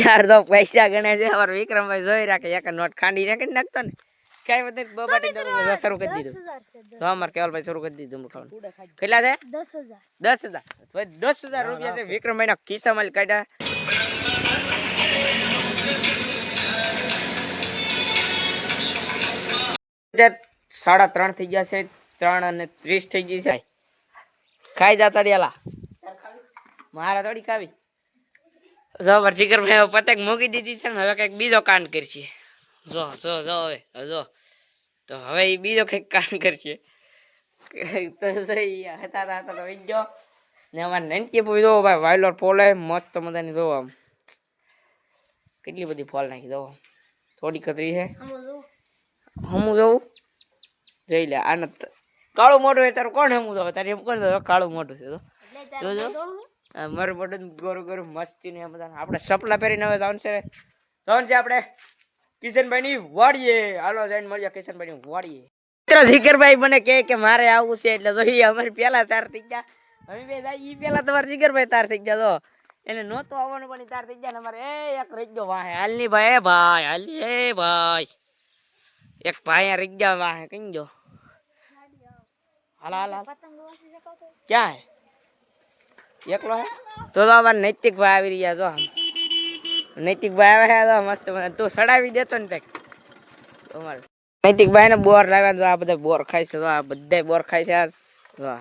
યાર તો પૈસા ગણે છે. અમાર વિક્રમભાઈ જોઈ રાખે એક નોટ ખાંડી નાખી નાખતો ને. કઈ બધે બબાટી તમે શરૂ કરી દીધું. તો અમારે કેવલભાઈ શરૂ કરી દીધું ખાવાનું કેટલા છે? દસ હજાર. દસ હજાર. તો દસ હજાર રૂપિયા છે. વિક્રમભાઈ ના ખિસ્સામાં કાઢ્યા. સાડા ત્રણ થઈ ગયા છે. ત્રણ અને ત્રીસ થઈ ગઈ છે. ખાઈ જતા રેલા મારા થોડી ખાવી. જો પર જીગરભાઈ પતંગ મૂકી દીધી છે ને હવે કંઈક બીજો કાંડ કરશે. જો જો જો હવે જો. તો હવે એ બીજો કંઈક કાંડ કરશે. તો હતા હતા તો વઈ ગયો. ને અમારે નનકી પૂરી જોવો ભાઈ વાયલોર ફોલે મસ્ત મજાની જોવો આમ. કેટલી બધી ફોલ નાખી જોવો થોડી કતરી છે હમું જોઉં. જોઈ લે આને કાળું મોઢું હોય તારું કોણ હમું જોવે? તારે એમ કોણ જોવે કાળું મોઢું છે તો જોજો મારું મોઢું ગોરું ગોરું મસ્તી ને બધા આપણે સપના પહેરીને હવે જવાનું છે જવાનું છે આપણે કિશનભાઈ ની વાડીએ. હાલો જઈને મળીએ કિશનભાઈ ની વાડીએ. મિત્ર, જીગરભાઈ મને કહે કે મારે આવવું છે, એટલે જોઈએ અમારે પેલા તાર થઈ ગયા. અમે બે જાય, ઈ પેલા તમારે જીગરભાઈ તાર થઈ ગયા તો એને નહોતું આવવાનું, પણ તાર થઈ ગયા ને અમારે એ એક રહી ગયો વાહે. હાલની ભાઈ, એ ભાઈ, હાલની, એ ભાઈ. એક ભાઈ રહી ગયા વાહે, કઈ ગયો? હાલ હાલ હાલ. ક્યાં હે? એકલો તો અમારે નૈતિક ભાઈ આવી રહ્યા આમ. નૈતિક ભાઈ આવ્યા તો મસ્ત મને તું સડાવી દેતો ને કંઈક. અમારે. નૈતિક ભાઈ ને બોર લાવ્યા જો આ બધા બોર ખાય છે. તો આ બધા બોર ખાય છે. આ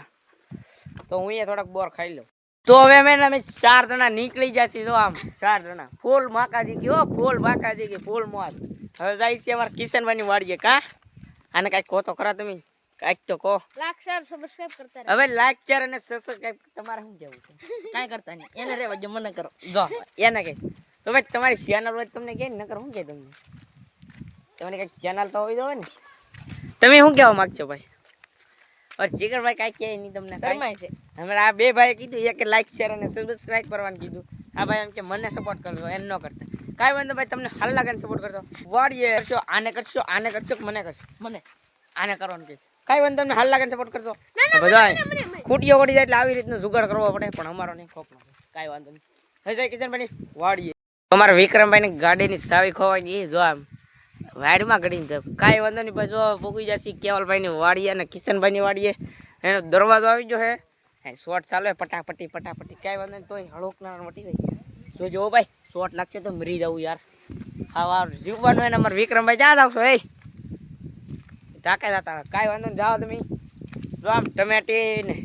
તો હું એ થોડાક બોર ખાઈ લઉં. તો હવે અમે અમે ચાર જણા નીકળી છીએ જો આમ. ચાર જણા. ફૂલ માકાજી કે હો, ફૂલ માકાજી કે ફૂલ મોજ. હવે જાય છે અમારે કિશનભાઈ ની વાડીએ કા? આને કાંઈક કહો કરા તમે? કાંઈક તો કહો. લાઈક શેર સબસ્ક્રાઇબ કરતા હવે લાઈક શેર અને સબસ્ક્રાઇબ તમારે શું કહેવું છે? કાંઈ કરતા નહીં. એને રેવા જો મને કરો. જો એને કહે. તો ભાઈ તમારી ચેનલ હોય તમને કે નકર શું કે તમને? તમને કઈ ચેનલ તો હોવી હોય ને. તમે શું કહેવા માંગશો ભાઈ? ઓર જીગરભાઈ કાંઈ કહે નહીં તમને? શરમાય છે. હમણાં આ બે ભાઈએ કીધું એક લાઈક શેર અને સબસ્ક્રાઇબ કરવાનું કીધું. આ ભાઈ એમ કે મને સપોર્ટ કરજો એમ ન કરતા. કાંઈ વાંધો ભાઈ તમને હાલ લાગે સપોર્ટ કરજો વાડીએ કરશો આને કરશો આને કરશો મને કરશો? મને. આને કરવાનું કે છે. કાંઈ વાંધો તમને હાલ લાગે સપોર્ટ કરશો બધા ખૂટીઓ વળી જાય એટલે આવી રીતનો જુગાડ કરવો પડે પણ અમારો નહીં ખોખ કાંઈ વાંધો નહીં. હવે જાય કિશનભાઈ વાડીએ. અમારા વિક્રમભાઈ ની ગાડીની સાવી ખોવાઈ ગઈ જો આમ વાડીમાં ગડીને જાવ કાંઈ વાંધો નહીં ભાઈ જો ભૂગી જશે કેવલભાઈ ની વાડીએ અને કિશનભાઈ ની વાડીએ. એનો દરવાજો આવી ગયો હે. હે શોર્ટ ચાલે પટાપટી પટાપટી. કાંઈ વાંધો નહીં તોય હળોક ના મટી જાય જો જો ભાઈ શોર્ટ લાગશે તો મરી જવું યાર. હા વાર જીવવાનું એને અમારે વિક્રમભાઈ ક્યાં આવશો એ ટાંકે જતા કાંઈ વાંધો નહીં જાઓ તમે. જો આમ ટમેટી ને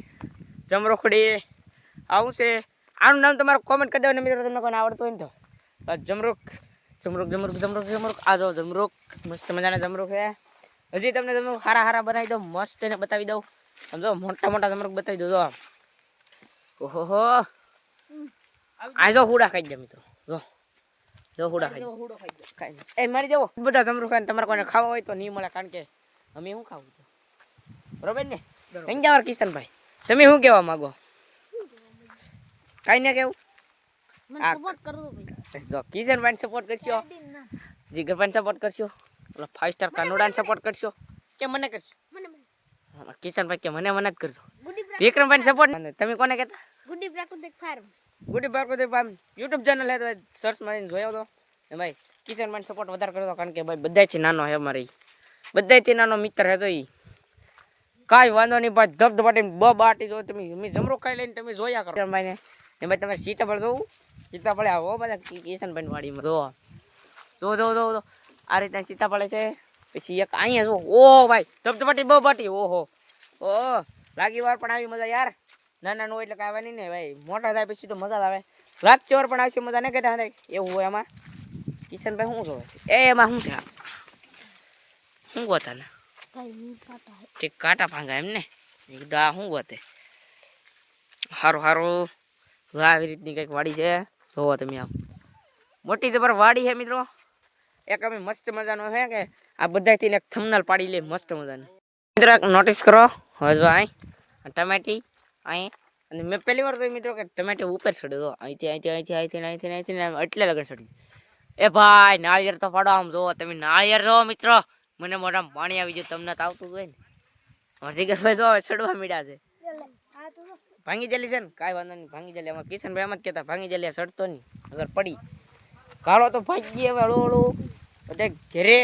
જમરોખડી આવું છે. આનું નામ તમારું કોમેન્ટ કરી દેવાનું મિત્રો. તમને કોઈને આવડતું હોય ને તો. જમરૂક જમરૂક જમરૂક જમરૂક જમરૂક આ જો જમરૂક મસ્ત મજાના જમરૂક છે. હજી તમને જમરૂક હારા હારા બનાવી દઉં મસ્ત એને બતાવી દઉં. સમજો મોટા મોટા જમરૂક બતાવી દઉં જો આમ. ઓહો આ જો હુડા ખાઈ દે મિત્રો. જો. જો હુડા ખાઈ ખાઈ. એ મારી જવો બધા જમરૂક ખાઈને તમારે કોઈને ખાવા હોય તો નહીં મળે કારણ કે અમે શું ખાવું તો બરોબર ને? જાવ કિશનભાઈ. તમે શું કહેવા માગો? કાંઈ ના કેવું મને સપોર્ટ કરજો ભાઈ. જો કિશનભાઈને સપોર્ટ કરશો? ના સપોર્ટ કરશો? ઓલા ફાઈવ સ્ટાર કાનોડાને સપોર્ટ કરશો? કે મને કરશો? મને મને. કિશનભાઈ કે મને મને જ કરશો વિક્રમભાઈ સપોર્ટ તમે કોને કહેતા? ગુડી પ્રાકૃતિક ફાર્મ. ગુડી બારકોદેવ આમ યુટ્યુબ ચેનલ હે તો સર્ચ મારીને જોયો તો ભાઈ કિશનભાઈને સપોર્ટ વધારે કરતો કારણ કે ભાઈ બધાયથી નાનો હે મારી બધાયથી તેનાનો મિત્ર હે ઈ. કાંઈ વાંધો નહીં ભાઈ ધબધબાટી બ બાટી જો તમે અમે જમરો ખાઈ લઈને તમે જોયા કરો. ભાઈને. ને ભાઈ તમે સીતાફળ જોવું? સીતાફળ આવો બધા કિશનભાઈ વાડીમાં. જો જો જો જો જો આ રીતના સીતાફળ છે. પછી એક અહીંયા જો ઓ ભાઈ ધબધબાટી બ બાટી ઓહો. ઓ લાગી વાર પણ આવી મજા યાર. નાના નો એટલે કાંઈ આવે નહીં ને ભાઈ. મોટા થાય પછી તો મજા આવે. લાગશે ચોર પણ આવશે મજા નહીં કહેતા એવું હોય એમાં કિશનભાઈ શું જોવે? એ એમાં શું છે? શું ગોતા ને કાટા હે ઠીક કાંટા ભાંગા એમ ને? એકદા શું ગોતે સારું સારું આવી રીતની કંઈક વાડી છે. જોવો તમે આમ. મોટી જબર વાડી છે મિત્રો. એક અમે મસ્ત મજાનો છે કે આ બધાથી એક થમનાલ પાડી લે મસ્ત મજાનો. મિત્રો, એક નોટિસ કરો. હવે અહીં ટમેટી અહીં અને મેં પહેલી વાર જોયું મિત્રો કે ટમેટી ઉપર ચડ્યો તો અહીંથી અહીંથી અહીંથી અહીંથી અહીંથી અહીંથી એટલે લગન ચડ્યું. એ ભાઈ, નાળિયેર તો પાડો આમ. જોવો તમે નાળિયેર જોવો મિત્રો. મને મોઢામાં પાણી આવી ગયું, તમને તો આવતું હોય ને. હજી ભાઈ જો હવે ચડવા મીડા છે. તો. ભાંગી જલી છે ને? કાંઈ વાંધો નહીં, ભાંગી જલી. અમારે કિશનભાઈ એમ જ કહેતા, ભાંગી જલી ચડતો નહીં, અગર પડી. કાળો તો ભાગી ગયો હવે, હળું બધે ઘેરે,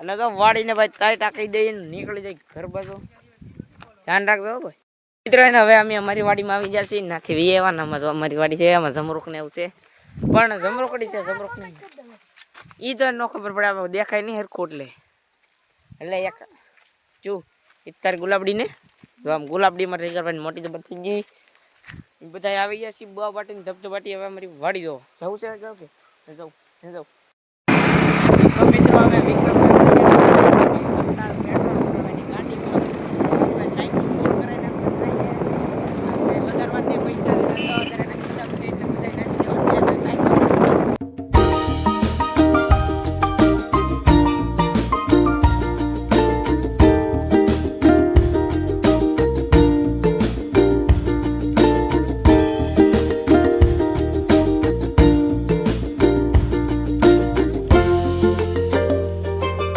અને તો વાડીને ભાઈ તારી ટાંકી દઈને નીકળી જાય ઘર બાજુ. ધ્યાન રાખજો ભાઈ. મિત્રો, એને હવે અમે અમારી વાડીમાં આવી ગયા છીએ. નાથી વી એવાનામાં જો અમારી વાડી છે એમાં જમરૂખ ને એવું છે. પણ જમરૂકડી છે જમરૂખ નહીં એ તો ન ખબર પડે દેખાય નહીં હરખું એટલે. એટલે એક, જો અત્યારે ગુલાબડીને, જો આમ ગુલાબડીમાં ટ્રિગર ભાઈ મોટી જબર થઈ ગઈ. એ બધા આવી ગયા છીએ, બા બાટી ધબધબાટી હવે અમારી વાડી દો જવું છે જવું કે? જવું જવું તો મિત્રો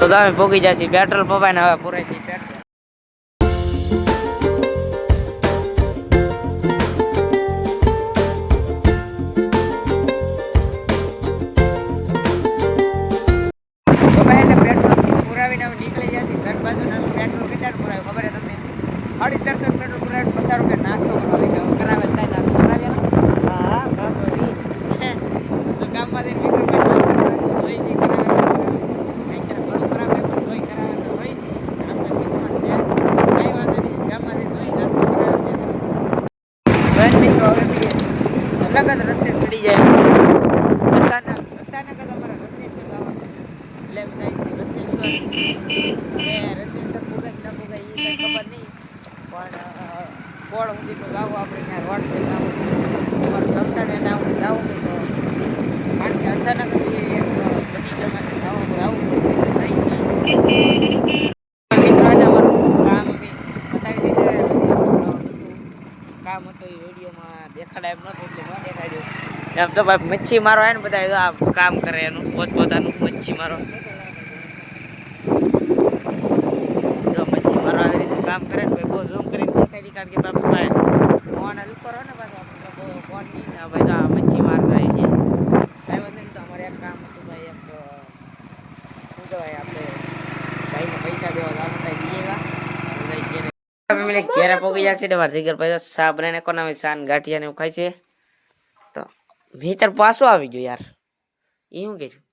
તો તમે ભોગી જશે. પેટ્રોલ પપાય ને હવે પૂરાઈ થઈ પેટ્રોલ એમ તો ભાઈ મચ્છી મારો હે ને બધા આ કામ કરે એનું પોતપોતાનું મચ્છી મારો. જો મચ્છી મારો આવી રીતે કામ કરે ને ભાઈ બહુ ઝૂમ કરીને દેખાડી કારણ કે બાપુ ભાઈ ફોન હલ કરો ને પાછો આપણે ફોન નહીં ભાઈ તો આ મચ્છી માર જાય છે. કાંઈ વાંધો નહીં તો અમારે એક કામ હતું ભાઈ એક શું કહેવાય આપણે ભાઈને પૈસા દેવા તો થાય દઈએ ફેમિલી ઘેરે પોગી જશે ને મારા જીગર ભાઈ તો સા બનાવીને કોના સાન ગાંઠિયા ને એવું ખાય છે. ભીતર પાછો આવી ગયો યાર. એ શું કર્યું?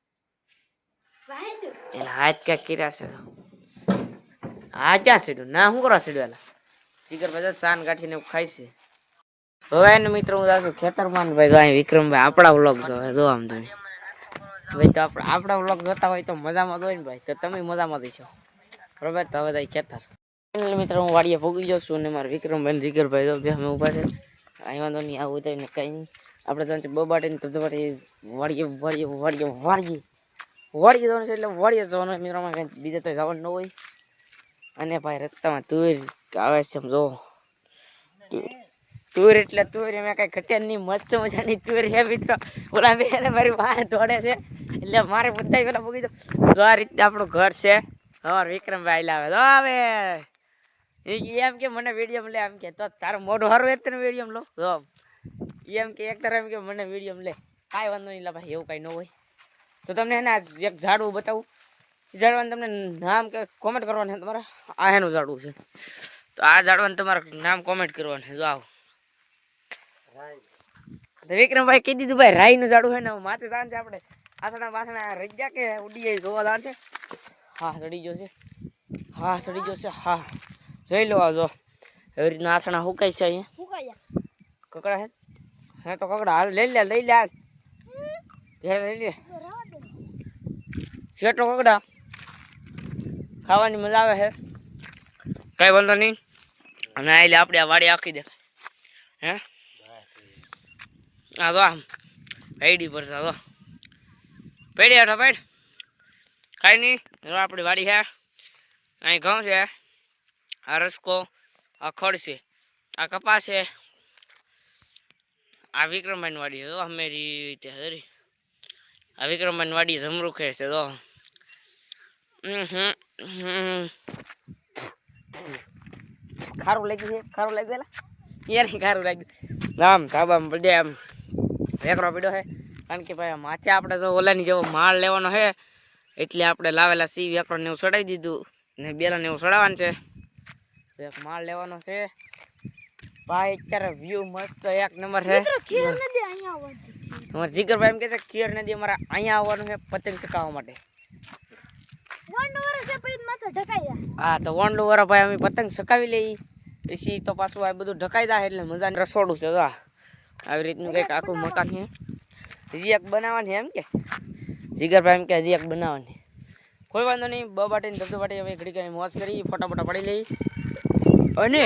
એલા હાથ ક્યાંક કર્યા છે તો? હા ક્યાં સીડ્યું? ના શું કરવા સીડ્યું એલા? જીગર ભાઈ તો સાન એવું ખાય છે. હવે એને મિત્ર હું છું ખેતરમાં ભાઈ જો અહીં વિક્રમભાઈ આપણા વ્લોગ જોવે જો આમ તમે. ભાઈ તો આપણે આપણા વ્લોગ જોતા હોય તો મજામાં જોઈ ને ભાઈ. તો તમે મજામાં દઈશો બરોબર? તો હવે જાય ખેતર. મિત્ર હું વાડીએ ભોગી જાઉં છું ને મારા વિક્રમભાઈ ને જીગરભાઈ તો બે અમે ઊભા છે. અહીં વાંધો નહીં આવું ને કંઈ નહીં. આપણે ત્રણ બબાટીને તબદબાટે વાડીએ વાડીએ વાળીએ વાડીએ. વાડીએ જવાનું છે એટલે વાડીએ જવાનું. મિત્રોમાં કંઈ બીજે તો જવાનું ન હોય. અને ભાઈ રસ્તામાં તુર આવે છે આમ જો. તુર એટલે તુર એમાં કાંઈ ઘટ્યા નહીં, મસ્ત મજાની તુર છે મિત્રો. ઓલા બે મારી વાહ દોડે છે. એટલે મારે બધા પેલા જાવ તો આ રીતે આપણું ઘર છે. અમાર વિક્રમભાઈ લાવે તો આવે. એ એમ કે મને વીડિયો લે એમ કે, તો તારું મોઢું હારું એ તને વીડિયો લો એમ કે એક તરફ એમ કે મને વીડિયો લે. કાંઈ વાંધો નહીં ભાઈ એવું કાંઈ ન હોય. તો તમને એને આ એક ઝાડવું બતાવું. ઝાડવાનું તમને નામ કે કોમેન્ટ કરવાનું છે તમારે? આ એનું ઝાડવું છે. તો આ ઝાડવાનું તમારે નામ કોમેન્ટ કરવાનું છે જો આવો. વિક્રમભાઈ કહી દીધું ભાઈ રાઈનું ઝાડું છે ને માથે જાણ છે આપણે. આસણા બાસણા રહી ગયા કે ઉડી જાય જોવા જાણ છે? હા ચડી ગયો છે. હા ચડી ગયો છે. હા. જોઈ લો આજો એવી રીતના આસણા હુકાય છે અહીંયા. કકડા હે? હે, તો કકડા હાલ, લઈ લે લઈ લે. ઘેર લઈ લે. શેટો કકડા. ખાવાની મજા આવે છે કઈ વાંધો નહીં. અને આ લે આપણે આ વાડી આખી દેખાય. હે? આ તો આમ. પૈડી પર તો પેડી હેઠો પેઢ કાંઈ નહીં. આપણી વાડી છે અહીં ઘઉં છે. આ રસકો, આ ખડ છે. આ કપાસ છે. આ વિક્રમભાઈની વાડી છે જો અમેરી રીતે હરી. આ વિક્રમભાઈની વાડી જમરૂખે છે જો. ખારું લાગ્યું છે ખારું લાગ્યું યાર ખારું લાગ્યું. આમ ધાબામાં બધે આમ વેકરો પીડ્યો છે. કારણ કે ભાઈ માથે આપણે જો ઓલાની જેવો માળ લેવાનો છે એટલે આપણે લાવેલા સી વેકરો ને એવું ચડાવી દીધું. ને બેલા ને એવું ચડાવવાનું છે. એક માળ લેવાનો છે. ભાઈ અત્યારે વ્યૂ મસ્ત એક નંબર છે. મિત્રો જીગર તમારે જીગરભાઈ એમ કહે છે ખીર નદી અમારે અહીંયા આવવાનું છે પતંગ ચકાવવા માટે. હા તો વંડો વાર ભાઈ અમે પતંગ ચકાવી લઈ પછી તો પાછું આ બધું ઢકાઈ જાય એટલે મજાની રસોડું છે આવી રીતનું કંઈક આખું મકાન છે. હજી એક બનાવવાની એમ કે? જીગરભાઈ એમ કે હજી એક બનાવવાની. કોઈ વાંધો નહીં બ ને ધબધબાટી હવે ઘડી કઈ મોજ કરી ફોટા ફોટા પડી લઈ. અને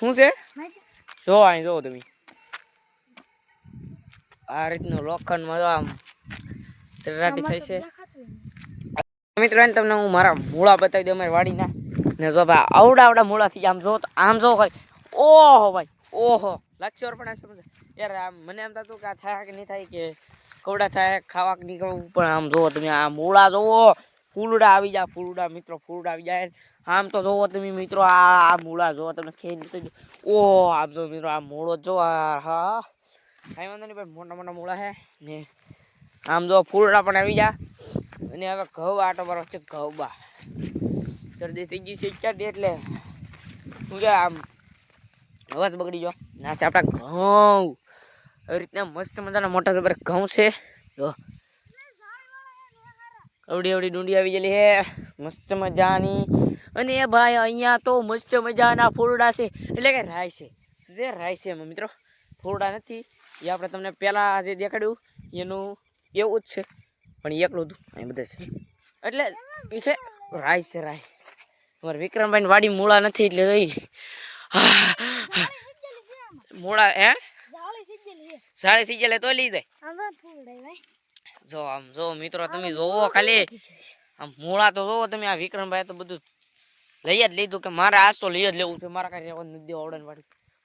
શું છે? જો અહીં જોવો તમે. આ રીતનું લોખંડમાં જો આમ ત્રાટી થઈ છે. મિત્રો તમને હું મારા મૂળા બતાવી દઉં, અમારી વાડીના. ને જો ભાઈ, આવડા આવડા મૂળાથી આમ જો આમ જો ભાઈ ઓહો ભાઈ, ઓહો. લાગશે પણ સમજે. યાર, આમ મને એમ થતું કે આ થાય કે નહીં થાય કે કવડા થાય ખાવા નહીં પણ આમ જોવો, તમે આ મૂળા જોવો. ફૂલડા આવી જાય ફૂલડા, મિત્રો, ફૂલડા આવી જાય. આમ તો જોવો તમે મિત્રો, આ આ મૂળા જોવો તમને ખેલ ઓ, આમ જો મિત્રો આ મૂળો જો હા. કાંઈ વાંધો નહીં ભાઈ મોટા મોટા મૂળા છે ને આમ જો ફૂલડા પણ આવી જા અને હવે ઘઉં આટો મારો છે ઘઉં બા શરદી થઈ ગઈ છે અત્યારથી એટલે. શું છે આમ? અવાજ બગડી ગયો. ના, છે આપણા ઘઉં. આવી રીતના મસ્ત મજાના મોટા જબર ઘઉં છે. જો. અવડી અવડી ડુંડી આવી ગયેલી હે. મસ્ત મજાની. અને એ ભાઈ અહીંયા તો મસ્ત મજાના ફૂલડા છે. એટલે કે રાય છે. જે રાય છે મિત્રો. ફૂલડા નથી. એ આપણે તમને પહેલાં જે દેખાડ્યું એનું એવું જ છે. પણ એકલું હતું. અહીં બધા છે. એટલે એ છે રાય છે રાય અમારે વિક્રમભાઈ વાડી મૂળા નથી એટલે રહી મૂળા હે? સાડી થઈ ગયેલા તો લઈ જાય. જો આમ જો મિત્રો તમે જોવો ખાલી. આમ મૂળા તો જોવો તમે આ વિક્રમભાઈ તો બધું લઈ જ લીધું કે મારે આજ તો લઈ જ લેવું છે મારા કાંઈ રહેવા નથી દેવા વાળી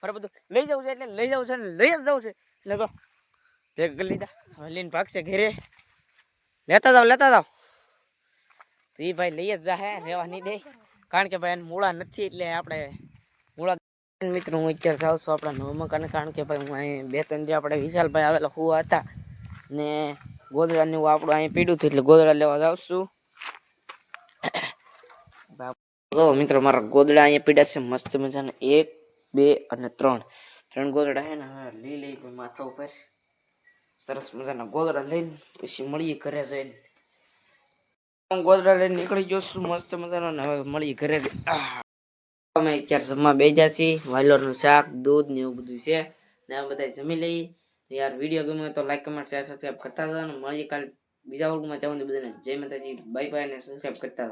મારે બધું લઈ જવું છે એટલે લઈ જવું છે ને લઈ જ જવું છે. એટલે તો ભેગ કરી લીધા. હવે લઈને ભાગશે ઘેરે. લેતા જાવ લેતા જાવ તો એ ભાઈ લઈ જ જાહે રહેવા નહીં દે. કારણ કે ભાઈ એને મૂળા નથી એટલે આપણે મૂળા મિત્રો હું અત્યારે જાઉં છું આપણા નવા મકાને કારણ કે ભાઈ હું અહીં બે ત્રણ જે આપણે વિશાલભાઈ આવેલા હુવા હતા. ને ગોદડાને આપણું અહીંયા પીડ્યું એટલે ગોદડા લેવા જાઉં મિત્રો, મારા ગોદડા અહીંયા પીડ્યા મસ્ત મજાના. એક, બે અને ત્રણ. ત્રણ ગોદડા છે ને લઈ લઈ માથા ઉપર. સરસ મજાના ગોદડા લઈને, પછી મળીએ ઘરે જઈને. હું ગોદડા લઈને નીકળી ગયો છું, મસ્ત મજાનો હવે મળીએ ઘરે અમે અત્યારે જમવા બેજા છીએ. વાલોરનું શાક દૂધ ને એવું બધું છે. ને આ બધા જમી લઈએ. યાર વીડિયો ગમ્યો તો લાઈક કમેન્ટ શેર સબસ્ક્રાઈબ કરતા જવાનું મળીએ કાલે બીજા વર્ગમાં જવાનું બધાને જય માતાજી બાય બાય અને સબસ્ક્રાઈબ કરતા